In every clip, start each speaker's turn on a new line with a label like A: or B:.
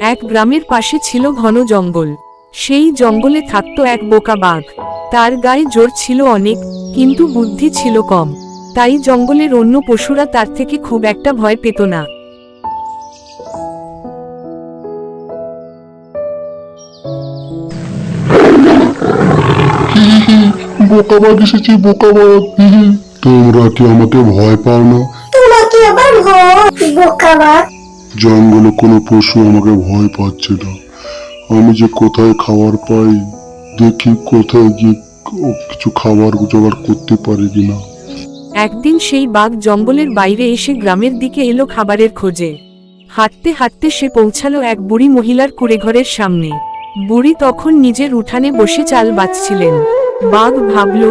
A: এক গ্রামের পাশে ছিল ঘন জঙ্গল। সেই জঙ্গলে থাকতো এক বোকা বাঘ। তার গায়ে জোর ছিল অনেক কিন্তু বুদ্ধি ছিল কম। তাই জঙ্গলের অন্য পশুরা তার থেকে খুব একটা ভয় পেত না।
B: বোকাবাগ এসেছি বোকাবাগ তোমরা কি আমাকে ভয় পাও না?
C: তোমাকে আবার ভয়? বোকা বাঘ।
B: জঙ্গলে কোনো পশু আমাকে ভয় পাচ্ছে না। আমি যে কোথায় খাবার পাই, দেখি কোথায় গিয়ে কিছু খাবার জোগাড় করতে পারি কিনা।
A: একদিন সেই বাঘ জঙ্গলের বাইরে এসে গ্রামের দিকে এলো খাবারের খোঁজে। হাঁটতে হাঁটতে সে পৌঁছালো এক বুড়ি মহিলার কুড়েঘরের সামনে। বুড়ি তখন নিজের উঠানে বসে চাল বাঁচছিলেন। বাঘ ভাবল,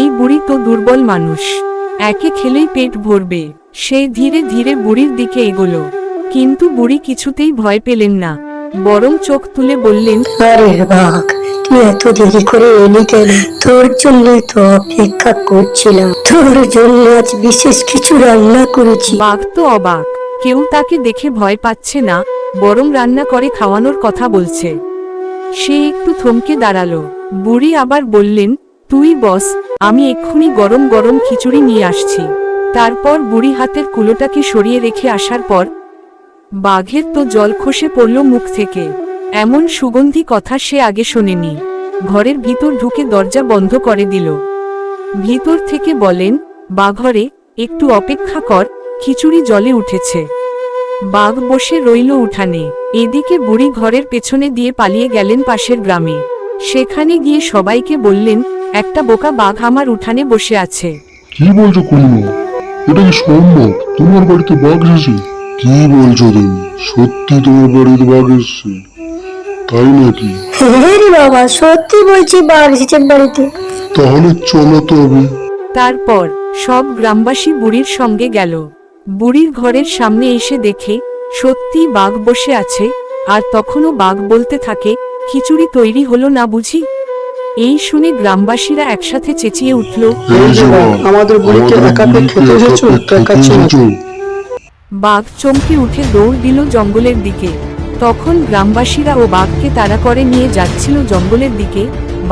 A: এই বুড়ি তো দুর্বল মানুষ। একে খেলেই পেট ভরবে। সে ধীরে ধীরে বুড়ির দিকে এগোলো। কিন্তু বুড়ি কিছুতেই ভয় পেলেন না। বরং চোখ তুলে বললেন
C: আরে বাঘ তুই এত দেরি করে এলি কেন? তোর জন্য তো অপেক্ষা করছিলাম। তোর জন্য আজ বিশেষ কিছু রান্না করেছি।
A: বাঘ তো অবাক কেউ তাকে দেখে ভয় পাচ্ছে না বরং রান্না করে খাওয়ানোর কথা বলছে। সে একটু থমকে দাঁড়াল। বুড়ি আবার বললেন তুই বস আমি এক্ষুনি গরম গরম খিচুড়ি নিয়ে আসছি। তারপর বুড়ি হাতের কুলোটাকে সরিয়ে রেখে আসার পর বাঘের তো জল খসে পড়ল মুখ থেকে। এমন সুগন্ধি কথা সে আগে শোনেনি। ঘরের ভিতর ঢুকে দরজা বন্ধ করে দিল। ভিতর থেকে বলেন, বাঘরে, একটু অপেক্ষা কর, খিচুড়ি জলে উঠেছে। বাঘ বসে রইল উঠানে। এদিকে বুড়ি ঘরের পেছনে দিয়ে পালিয়ে গেলেন পাশের গ্রামে। সেখানে গিয়ে সবাইকে বললেন, একটা বোকা বাঘ আমার উঠানে বসে আছে।
B: কি বলছো কুমড়ো? এটা কি সম্ভব? তোমার বাড়িতে বাঘ এসেছে? কি বলছো তুমি? সত্যি তোমার বাড়িতে বাঘ এসেছে। তাই নাকি?
C: হ্যাঁ রে বাবা সত্যি বলছি বাঘ এসেছে বাড়িতে।
B: তাহলে চলো তবে
A: তারপর সব গ্রামবাসী বুড়ির সঙ্গে গেল। বুড়ির ঘরের সামনে এসে দেখে সত্যি বাঘ বসে আছে আর তখনও বাঘ বলতে থাকে খিচুড়ি তৈরি হলো না বুঝি? এই শুনে গ্রামবাসীরা একসাথে চেঁচিয়ে উঠল
D: আমাদের বুড়িকে একা পেয়ে খেতে এসেছ?
A: বাঘ চমকে উঠে দৌড় দিল জঙ্গলের দিকে। তখন গ্রামবাসীরা ও বাঘকে তাড়া করে নিয়ে যাচ্ছিল জঙ্গলের দিকে।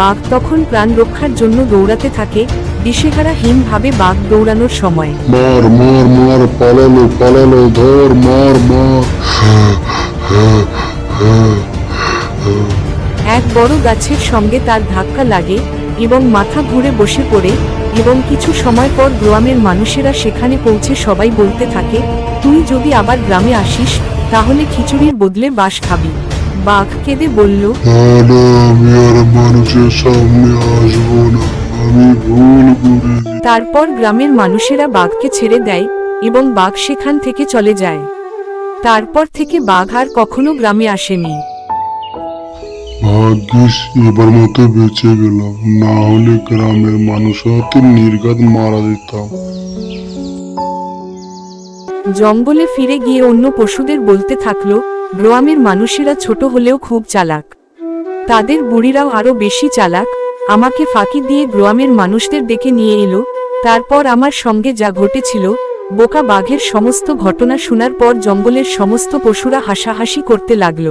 A: বাঘ তখন প্রাণ রক্ষার জন্য দৌড়াতে থাকে দিশেহারা হীনভাবে বাঘ দৌড়ানোর সময়।
B: মার মার মার পালালো পালালো ধর মার মার।
A: এক বড় গাছের সঙ্গে তার ধাক্কা লাগে এবং মাথা ঘুরে বসে পড়ে। এবং কিছু সময় পর গ্রামের মানুষেরা সেখানে পৌঁছে সবাই বলতে থাকে তুই যদি আবার গ্রামে আসিস তাহলে খিচুড়ির বদলে বাস খাবি। বাঘ কেঁদে বলল
B: না না আমি আর মানুষের সামনে আসব না আমি ভুল করেছি।
A: তারপর গ্রামের মানুষেরা বাঘকে ছেড়ে দেয় এবং বাঘ সেখান থেকে চলে যায়। তারপর থেকে বাঘ আর কখনো গ্রামে আসেনি।
B: ভাগ্যিস এবার মতো বেঁচে গেলাম। না হলে গ্রামের মানুষ হাতে নির্ঘাত মারা দিতাম
A: জঙ্গলে ফিরে গিয়ে অন্য পশুদের বলতে থাকল, গ্রামের মানুষেরা ছোট হলেও খুব চালাক। তাদের বুড়িরাও আরও বেশি চালাক। আমাকে ফাঁকি দিয়ে গ্রামের মানুষদের ডেকে নিয়ে এলো। তারপর আমার সঙ্গে যা ঘটেছিল, বোকা বাঘের সমস্ত ঘটনা শোনার পর জঙ্গলের সমস্ত পশুরা হাসাহাসি করতে লাগল।